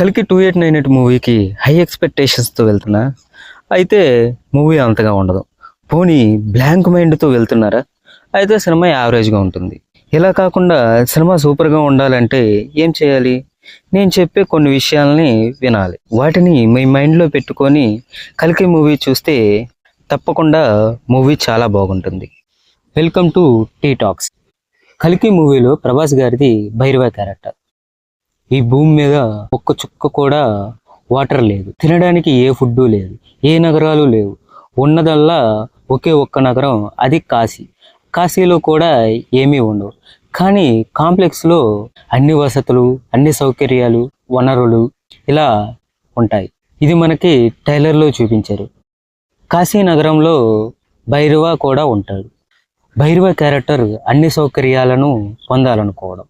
కలికి two eight nine eight మూవీకి high ఎక్స్పెక్టేషన్స్తో వెళ్తున్నా. అయితే మూవీ అంతగా ఉండదు. పోనీ బ్లాంక్ మైండ్తో వెళ్తున్నారా? అయితే సినిమా యావరేజ్గా ఉంటుంది. ఇలా కాకుండా సినిమా సూపర్గా ఉండాలంటే ఏం చేయాలి? నేను చెప్పే కొన్ని విషయాల్ని వినాలి. వాటిని మీ మైండ్లో పెట్టుకొని కలికి మూవీ చూస్తే తప్పకుండా మూవీ చాలా బాగుంటుంది. వెల్కమ్ టు టీ టాక్స్ కలికి మూవీలో ప్రభాస్ గారిది భైరవ క్యారెక్టర్. ఈ భూమి మీద ఒక్క చుక్క కూడా వాటర్ లేదు. తినడానికి ఏ ఫుడ్ లేదు. ఏ నగరాలు లేవు. ఉన్నదల్లా ఒకే ఒక్క నగరం అది కాశీ. కాశీలో కూడా ఏమీ ఉండవు. కానీ కాంప్లెక్స్లో అన్ని వసతులు అన్ని సౌకర్యాలు వనరులు ఇలా ఉంటాయి. ఇది మనకి టైలర్లో చూపించారు. కాశీ నగరంలో భైరవ కూడా ఉంటాడు. భైరవ క్యారెక్టర్ అన్ని సౌకర్యాలను పొందాలనుకోవడం.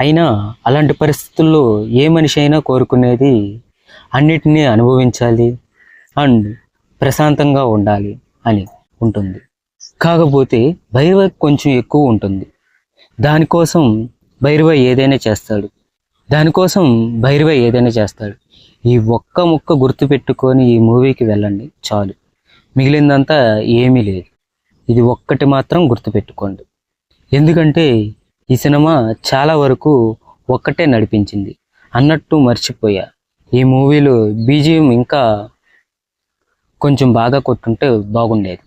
అయినా అలాంటి పరిస్థితుల్లో ఏ మనిషి అయినా కోరుకునేది అన్నిటినీ అనుభవించాలి అండ్ ప్రశాంతంగా ఉండాలి అని ఉంటుంది. కాకపోతే భైరవ కొంచెం ఎక్కువ ఉంటుంది. దానికోసం భైరవ ఏదైనా చేస్తాడు. దానికోసం భైరవ ఏదైనా చేస్తాడు. ఈ ఒక్క ముక్క గుర్తుపెట్టుకొని ఈ మూవీకి వెళ్ళండి చాలు. మిగిలిందంతా ఏమీ లేదు. ఇది ఒక్కటి మాత్రం గుర్తుపెట్టుకోండి ఎందుకంటే ఈ సినిమా చాలా వరకు ఒక్కటే నడిపించింది. అన్నట్టు మర్చిపోయా. ఈ మూవీలో బీజిఎం ఇంకా కొంచెం బాగా కొట్టుంటే బాగుండేది.